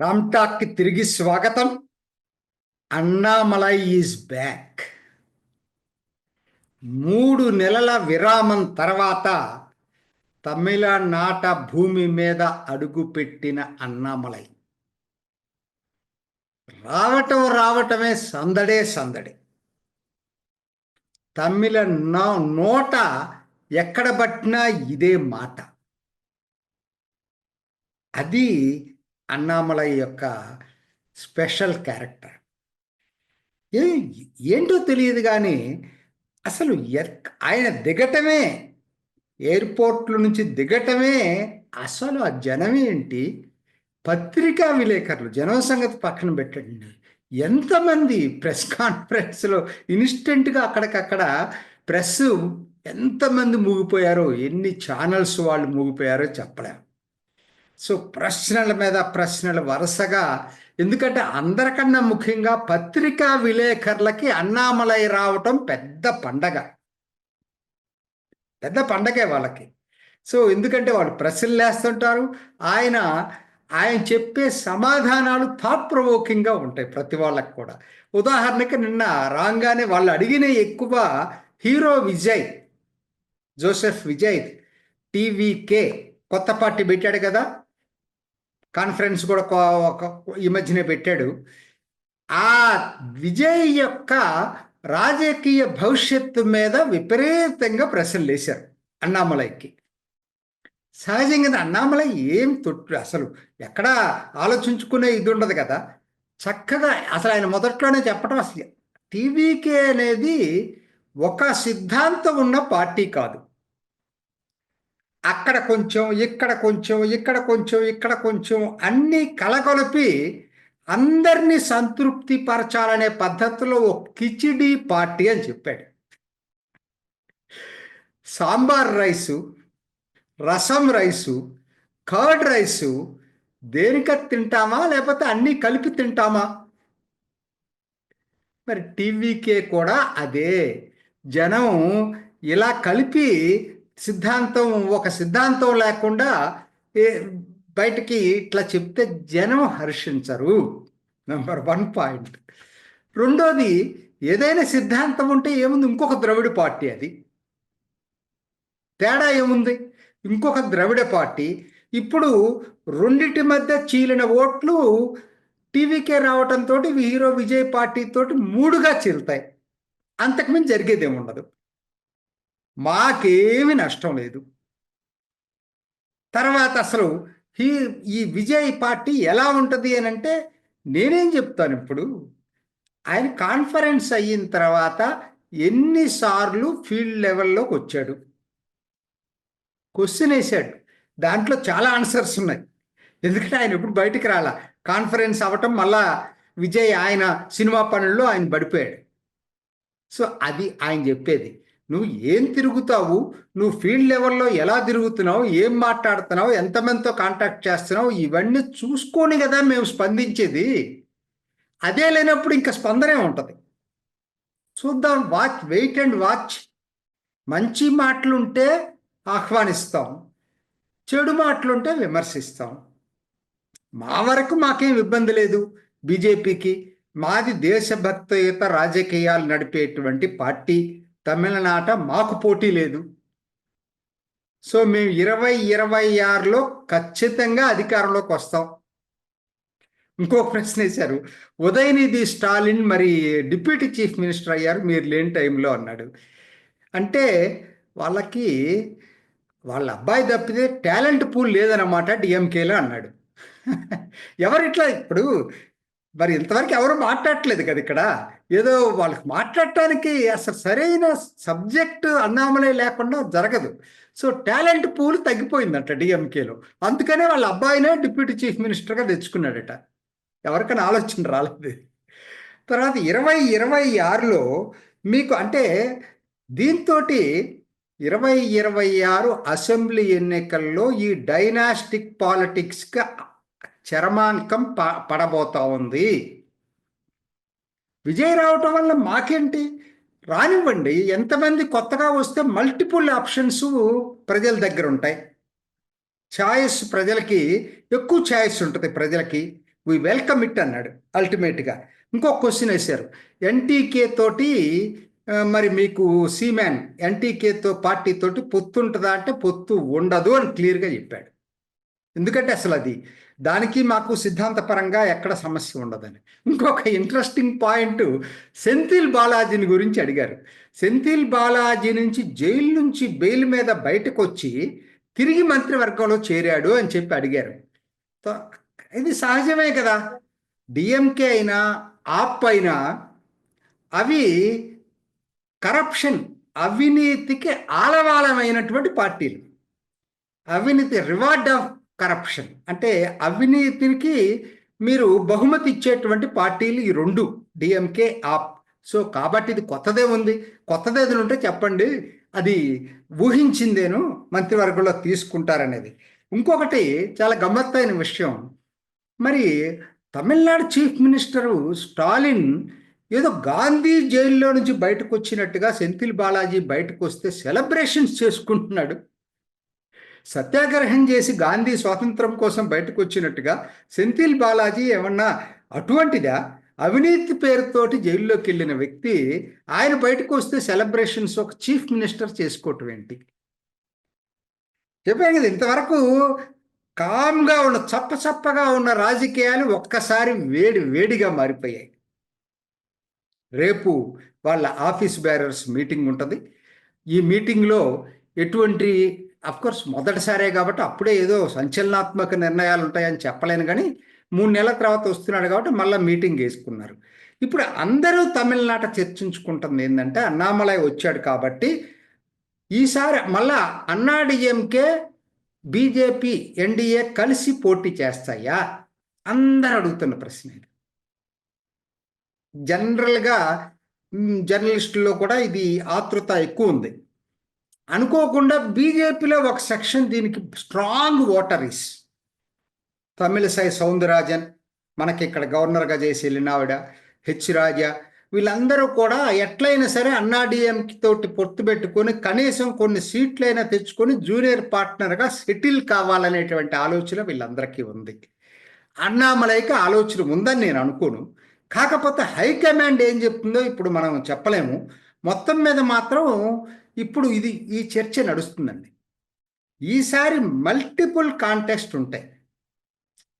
రామ్టాక్కి తిరిగి స్వాగతం. Annamalai is back. మూడు నెలల విరామం తర్వాత తమిళనాట భూమి మీద అడుగుపెట్టిన అన్నామలై. రావటం రావటమే సందడే సందడి. తమిళ నా- నోట ఎక్కడ పట్టినా ఇదే మాట. అది అన్నామలై యొక్క స్పెషల్ క్యారెక్టర్. ఏ ఏంటో తెలియదు కానీ అసలు ఆయన దిగటమే ఎయిర్పోర్ట్ల నుంచి దిగటమే అసలు ఆ జనం ఏంటి? పత్రికా విలేకరులు జనం సంగతి పక్కన పెట్టండి. ఎంతమంది ప్రెస్ కాన్ఫరెన్స్లో ఇన్స్టెంట్గా అక్కడికక్కడ ప్రెస్ ఎంతమంది మూగిపోయారో ఎన్ని ఛానల్స్ వాళ్ళు మూగిపోయారో చెప్పలేం. సో ప్రశ్నల మీద ప్రశ్నలు వరుసగా. ఎందుకంటే అందరికన్నా ముఖ్యంగా పత్రికా విలేకరులకి అన్నామలై రావటం పెద్ద పండగ. పెద్ద పండగే వాళ్ళకి. సో ఎందుకంటే వాళ్ళు ప్రశ్నలు వేస్తుంటారు ఆయన ఆయన చెప్పే సమాధానాలు థాట్ ప్రొవోకింగ్గా ఉంటాయి ప్రతి వాళ్ళకి కూడా. ఉదాహరణకి నిన్న రాగానే వాళ్ళు అడిగిన ఎక్కువ hero Vijay Joseph Vijay TVK కొత్త పార్టీ పెట్టాడు కదా. కాన్ఫరెన్స్ కూడా ఒక- ఈ మధ్యనే పెట్టాడు. ఆ విజయ్ యొక్క రాజకీయ భవిష్యత్తు మీద విపరీతంగా ప్రశ్నలు వేశారు అన్నామలైకి. సహజంగా అన్నామలై ఏం తొట్టు అసలు ఎక్కడా ఆలోచించుకునే ఇది ఉండదు కదా. చక్కగా అసలు ఆయన మొదట్లోనే చెప్పడం అసలు టీవీకే అనేది ఒక సిద్ధాంతం ఉన్న పార్టీ కాదు. అక్కడ కొంచెం ఇక్కడ కొంచెం ఇక్కడ కొంచెం ఇక్కడ కొంచెం అన్నీ కలగొలిపి అందరినీ సంతృప్తి పరచాలనే పద్ధతిలో ఒక కిచిడి పార్టీ అని చెప్పాడు. Sambar rice rasam rice curd rice దేనిక తింటామా లేకపోతే అన్నీ కలిపి తింటామా? మరి టీవీకే కూడా అదే. జనం ఇలా కలిపి సిద్ధాంతం ఒక సిద్ధాంతం లేకుండా బయటికి ఇట్లా చెప్తే జనం హర్షించరు. నెంబర్ వన్ పాయింట్ రెండోది ఏదైనా సిద్ధాంతం ఉంటే ఏముంది? ఇంకొక ద్రవిడ పార్టీ అది. తేడా ఏముంది? ఇంకొక ద్రవిడ పార్టీ. ఇప్పుడు రెండిటి మధ్య చీలిన ఓట్లు టీవీకే రావటంతో హీరో విజయ్ పార్టీ తోటి మూడుగా చీలుతాయి. అంతకుమించి జరిగేది ఏముండదు మాకేమి నష్టం లేదు. తర్వాత అసలు ఈ ఈ విజయ్ పార్టీ ఎలా ఉంటుంది అని అంటే నేనేం చెప్తాను ఇప్పుడు. ఆయన కాన్ఫరెన్స్ అయిన తర్వాత ఎన్నిసార్లు ఫీల్డ్ లెవెల్లోకి వచ్చాడు. క్వశ్చన్ వేసాడు. దాంట్లో చాలా ఆన్సర్స్ ఉన్నాయి. ఎందుకంటే ఆయన ఎప్పుడు బయటికి రాలా. కాన్ఫరెన్స్ అవ్వటం మళ్ళా విజయ్ ఆయన సినిమా పనుల్లో ఆయన పడిపోయాడు. సో అది ఆయన చెప్పేది. నువ్వు ఏం తిరుగుతావు? నువ్వు ఫీల్డ్ లెవెల్లో ఎలా తిరుగుతున్నావు? ఏం మాట్లాడుతున్నావు? ఎంతమందితో కాంటాక్ట్ చేస్తున్నావు? ఇవన్నీ చూసుకొని కదా మేము స్పందించేది. అదే లేనప్పుడు ఇంకా స్పందనే ఉంటుంది. చూద్దాం వాచ్ వెయిట్ అండ్ వాచ్ మంచి మాటలుంటే ఆహ్వానిస్తాం. చెడు మాటలుంటే విమర్శిస్తాం. మా వరకు మాకేం ఇబ్బంది లేదు. బీజేపీకి మాది దేశభక్తియుత రాజకీయాలు నడిపేటువంటి పార్టీ. తమిళనాట మాకు పోటీ లేదు. సో మేము ఇరవై ఇరవై ఆరులో ఖచ్చితంగా అధికారంలోకి వస్తాం. ఇంకో ప్రశ్న వేశారు. ఉదయనిధి స్టాలిన్ మరి డిప్యూటీ చీఫ్ మినిస్టర్ అయ్యారు? మీరు లేని టైంలో అన్నాడు. అంటే వాళ్ళకి వాళ్ళ అబ్బాయి తప్పితే టాలెంట్ పూల్ లేదన్నమాట డిఎంకేలో అన్నాడు. ఎవరు ఇట్లా ఇప్పుడు మరి ఇంతవరకు ఎవరు మాట్లాడట్లేదు కదా ఇక్కడ. ఏదో వాళ్ళకి మాట్లాడటానికి అసలు సరైన సబ్జెక్ట్ అన్నామలే లేకుండా జరగదు. సో టాలెంట్ పూల్ తగ్గిపోయిందంట డిఎంకేలో. అందుకనే వాళ్ళ అబ్బాయినే డిప్యూటీ చీఫ్ మినిస్టర్గా తెచ్చుకున్నాడట. ఎవరికైనా ఆలోచన రాలేదు. తర్వాత ఇరవై ఇరవై ఆరులో మీకు అంటే దీంతో ఇరవై ఇరవై ఆరు అసెంబ్లీ ఎన్నికల్లో ఈ డైనాస్టిక్ పాలిటిక్స్కి చరమాంకం ప పడబోతా ఉంది. విజయ్ రావటం వల్ల మాకేంటి? రానివ్వండి. ఎంతమంది కొత్తగా వస్తే మల్టిపుల్ ఆప్షన్స్ ప్రజల దగ్గర ఉంటాయి. ఛాయిస్ ప్రజలకి ఎక్కువ ఛాయిస్ ఉంటుంది ప్రజలకి. వి వెల్కమ్ ఇట్ అన్నాడు అల్టిమేట్గా. ఇంకో క్వశ్చన్ వేశారు. ఎన్టీకే తోటి మరి మీకు సీమ్యాన్ ఎన్టీకేతో పార్టీ తోటి పొత్తు ఉంటుందా అంటే పొత్తు ఉండదు అని క్లియర్గా చెప్పాడు. ఎందుకంటే అసలు అది దానికి మాకు సిద్ధాంతపరంగా ఎక్కడ సమస్య ఉండదని. ఇంకొక ఇంట్రెస్టింగ్ పాయింట్ సెంథిల్ బాలాజీని గురించి అడిగారు. సెంథిల్ బాలాజీ నుంచి జైలు నుంచి బెయిల్ మీద బయటకు వచ్చి తిరిగి మంత్రివర్గంలో చేరాడు అని చెప్పి అడిగారు. తో- ఇది సహజమే కదా. డిఎంకే అయినా ఆప్ అయినా అవి కరప్షన్ అవినీతికి ఆలవాలమైనటువంటి పార్టీలు. అవినీతి రివార్డ్ ఆఫ్ కరప్షన్ అంటే అవినీతికి మీరు బహుమతి ఇచ్చేటువంటి పార్టీలు ఈ రెండు డిఎంకే ఆప్. సో కాబట్టి ఇది కొత్తదే ఉంది. కొత్తది ఏదైనా ఉంటే చెప్పండి. అది ఊహించిందేను మంత్రివర్గంలో తీసుకుంటారనేది. ఇంకొకటి చాలా గమ్మత్తైన విషయం. మరి తమిళనాడు చీఫ్ మినిస్టరు స్టాలిన్ ఏదో గాంధీ జైల్లో నుంచి బయటకు వచ్చినట్టుగా సెంథిల్ బాలాజీ బయటకు వస్తే సెలబ్రేషన్స్ చేసుకుంటున్నాడు. సత్యాగ్రహం చేసి గాంధీ స్వాతంత్రం కోసం బయటకు వచ్చినట్టుగా సెంథిల్ బాలాజీ ఏమన్నా అటువంటిదా? అవినీతి పేరుతోటి జైల్లోకి వెళ్ళిన వ్యక్తి ఆయన బయటకు వస్తే సెలబ్రేషన్స్ ఒక చీఫ్ మినిస్టర్ చేసుకోవటం ఏంటి? చెప్పాను కదా ఇంతవరకు కామ్గా ఉన్న చప్ప చప్పగా ఉన్న రాజకీయాలు ఒక్కసారి వేడి వేడిగా మారిపోయాయి. రేపు వాళ్ళ ఆఫీస్ బ్యారర్స్ మీటింగ్ ఉంటుంది. ఈ మీటింగ్లో ఎటువంటి కోర్స్ మొదటిసారే కాబట్టి అప్పుడే ఏదో సంచలనాత్మక నిర్ణయాలు ఉంటాయని చెప్పలేను కానీ మూడు నెలల తర్వాత వస్తున్నాడు కాబట్టి మళ్ళీ మీటింగ్ వేసుకున్నారు. ఇప్పుడు అందరూ తమిళనాట చర్చించుకుంటుంది ఏంటంటే అన్నామలై వచ్చాడు కాబట్టి ఈసారి మళ్ళా అన్నాడీఎంకే బీజేపీ ఎన్డీఏ కలిసి పోటీ చేస్తాయా? అందరు అడుగుతున్న ప్రశ్న ఇది. జనరల్గా జర్నలిస్టుల్లో కూడా ఇది ఆతృత ఎక్కువ ఉంది. అనుకోకుండా బీజేపీలో ఒక సెక్షన్ దీనికి స్ట్రాంగ్ ఓటరీస్ తమిళసై సౌందరరాజన్ మనకి ఇక్కడ గవర్నర్గా చేసి వెళ్ళిన ఆవిడ హెచ్ రాజా వీళ్ళందరూ కూడా ఎట్లయినా సరే అన్నాడీఎం తోటి పొత్తు పెట్టుకొని కనీసం కొన్ని సీట్లైనా తెచ్చుకొని జూనియర్ పార్ట్నర్గా సెటిల్ కావాలనేటువంటి ఆలోచన వీళ్ళందరికీ ఉంది. అన్నామలైకి ఆలోచన ఉందని నేను అనుకోను. కాకపోతే హైకమాండ్ ఏం చెప్తుందో ఇప్పుడు మనం చెప్పలేము. మొత్తం మీద మాత్రం ఇప్పుడు ఇది ఈ చర్చ నడుస్తుందండి. ఈసారి మల్టిపుల్ కాంటెస్ట్ ఉంటాయి.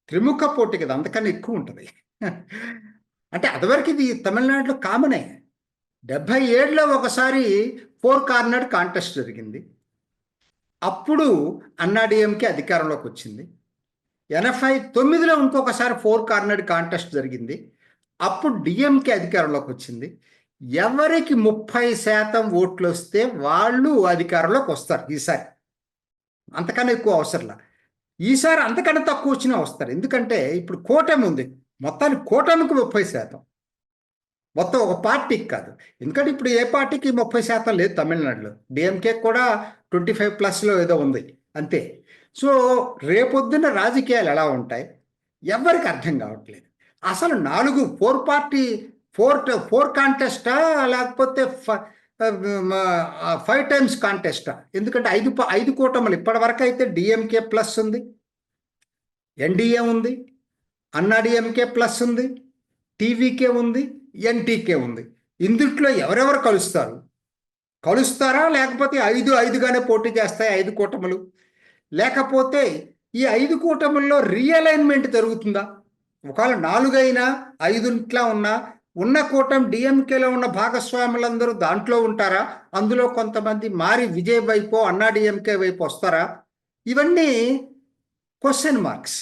త్రిముఖ పోటీ కదా అంతకన్నా ఎక్కువ ఉంటుంది. అంటే అదివరకు ఇది తమిళనాడులో కామనే. డెబ్భై ఏడులో ఒకసారి ఫోర్ కార్నర్ కాంటెస్ట్ జరిగింది. అప్పుడు అన్నాడీఎంకే అధికారంలోకి వచ్చింది. ఎనభై తొమ్మిదిలో ఇంకొకసారి ఫోర్ కార్నర్ కాంటెస్ట్ జరిగింది. అప్పుడు డిఎంకే అధికారంలోకి వచ్చింది. ఎవరికి ముప్పై శాతం ఓట్లు వస్తే వాళ్ళు అధికారంలోకి వస్తారు ఈసారి. అంతకన్నా ఎక్కువ అవసరంలా. ఈసారి అంతకన్నా తక్కువ వచ్చినా వస్తారు. ఎందుకంటే ఇప్పుడు కూటమి ఉంది. మొత్తానికి కూటమికి ముప్పై శాతం. మొత్తం ఒక పార్టీకి కాదు. ఎందుకంటే ఇప్పుడు ఏ పార్టీకి ముప్పై శాతం లేదు తమిళనాడులో. డిఎంకే కూడా ట్వంటీ ఫైవ్ ప్లస్లో ఏదో ఉంది. అంతే. సో రేపొద్దున రాజకీయాలు ఎలా ఉంటాయి? ఎవరికి అర్థం కావట్లేదు. అసలు నాలుగు ఫోర్ పార్టీ ఫోర్ ఫోర్ కాంటెస్టా? లేకపోతే ఫైవ్ టైమ్స్ కాంటెస్టా? ఎందుకంటే ఐదు ప- ఐదు కూటములు. ఇప్పటివరకు అయితే డిఎంకే ప్లస్ ఉంది. ఎన్డీఏ ఉంది. అన్నాడిఎంకే ప్లస్ ఉంది. టీవీకే ఉంది. ఎన్టీకే ఉంది. ఇందుట్లో ఎవరెవరు కలుస్తారు? కలుస్తారా? లేకపోతే ఐదు ఐదుగానే పోటీ చేస్తాయి ఐదు కూటములు? లేకపోతే ఈ ఐదు కూటముల్లో రీఅలైన్మెంట్ జరుగుతుందా? ఒకవేళ నాలుగైనా ఐదుంట్లా ఉన్నా ఉన్న కూటమి డిఎంకేలో ఉన్న భాగస్వాములందరూ దాంట్లో ఉంటారా? అందులో కొంతమంది మారి విజయ్ వైపు అన్నా డిఎంకే వైపు వస్తారా? ఇవన్నీ క్వశ్చన్ మార్క్స్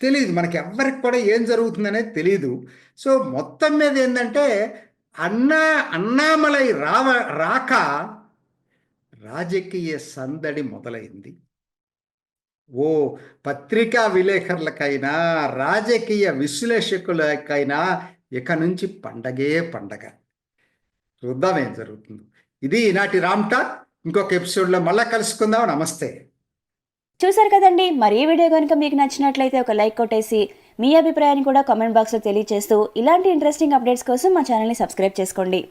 తెలియదు మనకి ఎవరికి కూడా ఏం జరుగుతుందనేది తెలియదు సో మొత్తం మీద ఏంటంటే అన్నా అన్నామలై రావ రాక రాజకీయ సందడి మొదలైంది. ఓ పత్రికా విలేకరులకైనా రాజకీయ విశ్లేషకులకైనా ఇక నుంచి పండగే పండగ. చూద్దాం ఏం జరుగుతుంది. ఇది ఈనాటి రామ్ టాక్. ఇంకొక ఎపిసోడ్లో మళ్ళీ కలుసుకుందాం. నమస్తే. చూసారు కదండి. మరి ఈ వీడియో కనుక మీకు నచ్చినట్లయితే ఒక లైక్ కొట్టేసి మీ అభిప్రాయాన్ని కూడా కామెంట్ బాక్స్లో తెలియజేస్తూ ఇలాంటి ఇంట్రెస్టింగ్ అప్డేట్స్ కోసం మా ఛానల్ని సబ్స్క్రైబ్ చేసుకోండి.